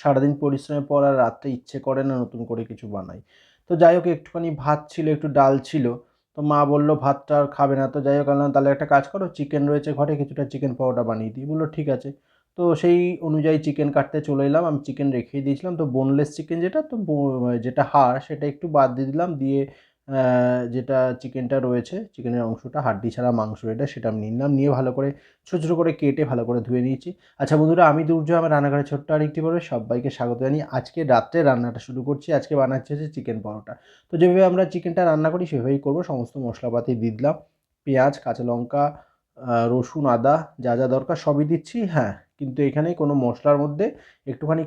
সারাদিন পরিশ্রমের পর আর রাত্রে ইচ্ছে করে না নতুন করে কিছু বানাই। তো যাই হোক, একটুখানি ভাত ছিল, একটু ডাল ছিল। তো মা বলল, ভাতটা আর খাবে না। তো যাই হোক আনলাম তাহলে একটা কাজ করো, চিকেন রয়েছে ঘরে, কিছুটা চিকেন পাউডার বানিয়ে দিই। বলল, ঠিক আছে। তো সেই অনুযায়ী চিকেন কাটতে চলে এলাম। আমি চিকেন রেখেই দিয়েছিলাম। তো বোনলেস চিকেন যেটা, তো যেটা হাড়, সেটা একটু বাদ দিয়ে দিলাম। দিয়ে যেটা চিকেনটা রয়েছে, চিকেনের অংশটা, হাড্ডি ছাড়া মাংস এটা সেটা আমি নিলাম। নিয়ে ভালো করে ছোটো ছোটো করে কেটে ভালো করে ধুয়ে নিয়েছি। আচ্ছা বন্ধুরা, আমি দুর্জয় আমার রান্নাঘরে ছোট্ট আরেকটি পর্বে সবাইকে স্বাগত জানিয়ে আজকে রাত্রে রান্নাটা শুরু করছি। আজকে বানাচ্ছি হচ্ছে চিকেন পরোটা। তো যেভাবে আমরা চিকেনটা রান্না করি, সেভাবেই করব। সমস্ত মশলাপাতি দিয়ে দিলাম। পেঁয়াজ, কাঁচা লঙ্কা রসুন, আদা, যা যা দরকার সবই দিচ্ছি। হ্যাঁ কিন্তু এখানে কোনো মশলার মধ্যে একটুখানি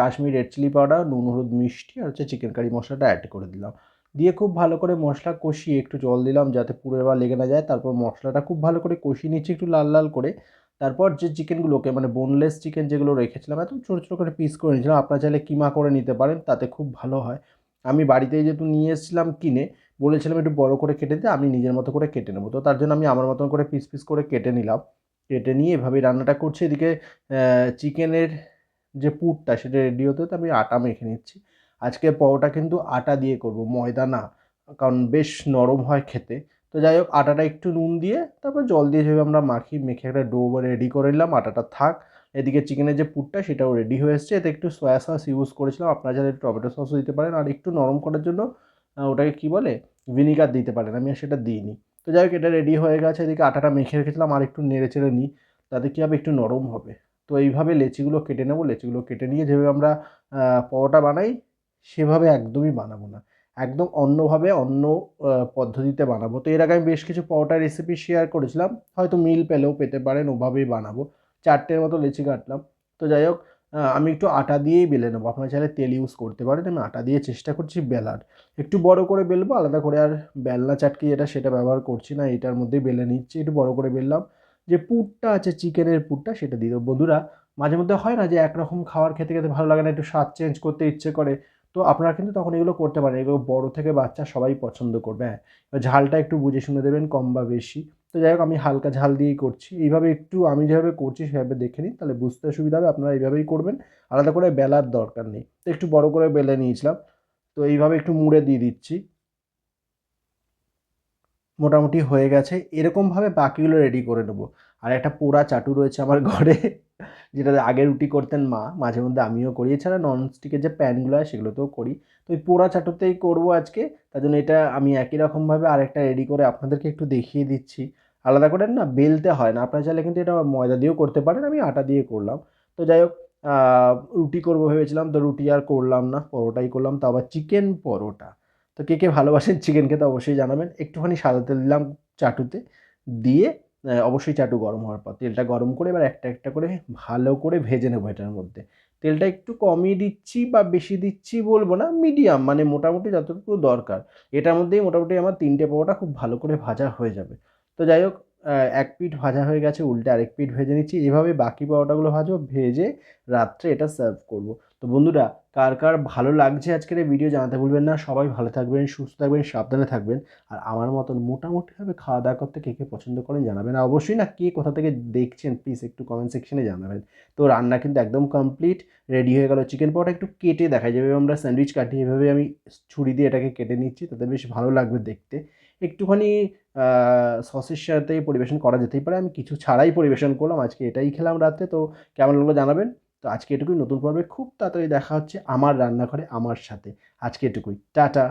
কাশ্মীর রেড চিলি পাউডার, নুন, হলুদ, মিষ্টি আর হচ্ছে চিকেন কারি মশলাটা অ্যাড করে দিলাম। দিয়ে খুব ভালো করে মশলা কষিয়ে একটু জল দিলাম যাতে পুরো এবার লেগে না যায়। তারপর মশলাটা খুব ভালো করে কষিয়ে নিচ্ছি একটু লাল লাল করে। তারপর যে চিকেনগুলোকে মানে বোনলেস চিকেন যেগুলো রেখেছিলাম এত ছোটো ছোটো করে পিস করে নিয়েছিলাম। আপনারা চাইলে কিমা করে নিতে পারেন, তাতে খুব ভালো হয়। আমি বাড়িতেই যেহেতু নিয়ে এসেছিলাম কিনে, বলেছিলাম একটু বড় করে কেটে দিতে, আমি নিজের মতো করে কেটে নেব। তো তার জন্য আমি আমার মতন করে পিস পিস করে কেটে নিলাম। কেটে নিয়ে এভাবেই রান্নাটা করছি। এদিকে চিকেনের যে পুরটা সেটা রেডি হতে হতে আমি আটা মেখে নিচ্ছি। আজকে পরোটা কিন্তু আটা দিয়ে করব, ময়দা না, কারণ বেশ নরম হয় খেতে। তো যাই হোক, আটাটা একটু নুন দিয়ে তারপর জল দিয়ে যেভাবে আমরা মাখি, মেখে একটা ডো রেডি করে নিলাম, আটাটা থাক। এদিকে চিকেনের যে পুরটা সেটাও রেডি হয়ে এসছে। এতে একটু সয়া সস ইউজ করেছিলাম। আপনারা যারা টমেটো সসও দিতে পারেন। আর একটু নরম করার জন্য ওটাকে কী বলে? ভিনিগার দিতে পারেন। আমি আর সেটা দিইনি। তো যাই হোক, এটা রেডি হয়ে গেছে। এদিকে আটাটা মেখে রেখেছিলাম। আর একটু নেড়ে চেড়ে নিই। তাতে কী হবে? একটু নরম হবে। তো এইভাবে লেচিগুলো কেটে নেব। লেচিগুলো কেটে নিয়ে যেভাবে আমরা পরোটা বানাই সেভাবে একদমই বানাবো না। একদম অন্যভাবে, অন্য পদ্ধতিতে বানাবো। তো এর আগে আমি বেশ কিছু পরোটা রেসিপি শেয়ার করেছিলাম। হয়তো মিল পেলেও পেতে পারেন, ওভাবেই বানাবো। চারটের মতো লেচি কাটলাম। তো যাই হোক আমি একটু আটা দিয়েই বেলে নেব। আপনারা চাইলে তেল ইউজ করতে পারেন। আমি আটা দিয়ে চেষ্টা করছি বেলার। একটু বড় করে বেলবো, আলাদা করে আর বেলনা চাটকি যেটা সেটা ব্যবহার করছি না, এটার মধ্যেই বেলে নিচ্ছি। একটু বড় করে বেললাম। যে পুরটা আছে, চিকেনের পুরটা, সেটা দিয়ে দেবো। বন্ধুরা মাঝে মধ্যে হয় না যে একরকম খাবার খেতে খেতে ভালো লাগে না, একটু স্বাদ চেঞ্জ করতে ইচ্ছে করে। তো আপনারা কিন্তু তখন এগুলো করতে পারেন। এগুলো বড় থেকে বাচ্চা সবাই পছন্দ করবে। হ্যাঁ ঝালটা একটু বুঝে শুনে দেবেন, কম বা বেশি। তো যাই হোক, আমি হালকা ঝাল দিয়েই করছি। এইভাবে একটু আমি যেভাবে করছি সেভাবে দেখে নিন, তাহলে বুঝতে সুবিধা হবে। আপনারা এইভাবেই করবেন। আলাদা করে বেলার দরকার নেই। তো একটু বড় করে বেলে নিয়েছিলাম। তো এইভাবে একটু মুড়ে দিয়ে দিচ্ছি। মোটামুটি হয়ে গেছে। এরকমভাবে বাকিগুলো রেডি করে নেব। আর একটা পোড়া চাটু রয়েছে আমার ঘরে। যেটা আগে রুটি করতেন মা, মাঝে মধ্যে আমিও করি। এছাড়া ননস্টিকের যে প্যানগুলো হয় সেগুলোতেও করি। তো ওই পোড়া চাটুতেই করব আজকে। তার জন্য এটা আমি একই রকমভাবে আরেকটা রেডি করে আপনাদেরকে একটু দেখিয়ে দিচ্ছি। আলাদা করে না, বেলতে হয় না। আপনারা চাইলে কিন্তু এটা ময়দা দিয়েও করতে পারেন। আমি আটা দিয়ে করলাম। তো যাই হোক রুটি করব ভেবেছিলাম। তো রুটি আর করলাম না, পরোটাই করলাম। তো আবার চিকেন পরোটা। তো কে কে ভালোবাসেন চিকেন খেতে অবশ্যই জানাবেন। একটুখানি সাদা তেল দিলাম চাটুতে। দিয়ে অবশ্যই চাটু গরম হওয়ার পর তেলটা গরম করে এবার একটা একটা করে ভালো করে ভেজে নেব এটার মধ্যে। তেলটা একটু কমই দিচ্ছি বা বেশি দিচ্ছি বলব না মিডিয়াম মানে মোটামুটি যতটুকু দরকার। এটার মধ্যেই মোটামুটি আমার তিনটে পরোটা খুব ভালো করে ভাজা হয়ে যাবে। তো যাই হোক এক পিঠ ভাজা হয়ে গেছে, উল্টে আরেক পিঠ ভেজে নিচ্ছি। এভাবে বাকি পরোটাগুলো ভাজবো, ভেজে রাত্রে এটা সার্ভ করব। তো বন্ধুরা, কার কার ভালো লাগছে আজকের এই ভিডিও জানাতে ভুলবেন না। সবাই ভালো থাকবেন, সুস্থ থাকবেন, সাবধানে থাকবেন। আর আমার মতন মোটামুটিভাবে খাওয়া দাওয়া করতে কে কে পছন্দ করেন জানাবেন। আর অবশ্যই না কে কোথা থেকে দেখছেন প্লিজ একটু কমেন্ট সেকশনে জানাবেন। তো রান্না কিন্তু একদম কমপ্লিট রেডি হয়ে গেল। চিকেন পরোটা একটু কেটে দেখাই যেভাবে আমরা স্যান্ডউইচ কাটি এভাবে আমি ছুরি দিয়ে এটাকে কেটে নিচ্ছি। তাতে বেশ ভালো লাগবে দেখতে। একটুখানি সসের সাথে পরিবেশন করা যেতেই পারে। আমি কিছু ছাড়াই পরিবেশন করলাম। আজকে এটাই খেলাম রাতে। তো কেমন লাগল জানাবেন? তো আজকে এটুকুই। নতুন পর্বে খুব তাড়াতাড়ি দেখা হচ্ছে আমার রান্নাঘরে আমার সাথে। আজকে এটুকুই। টাটা।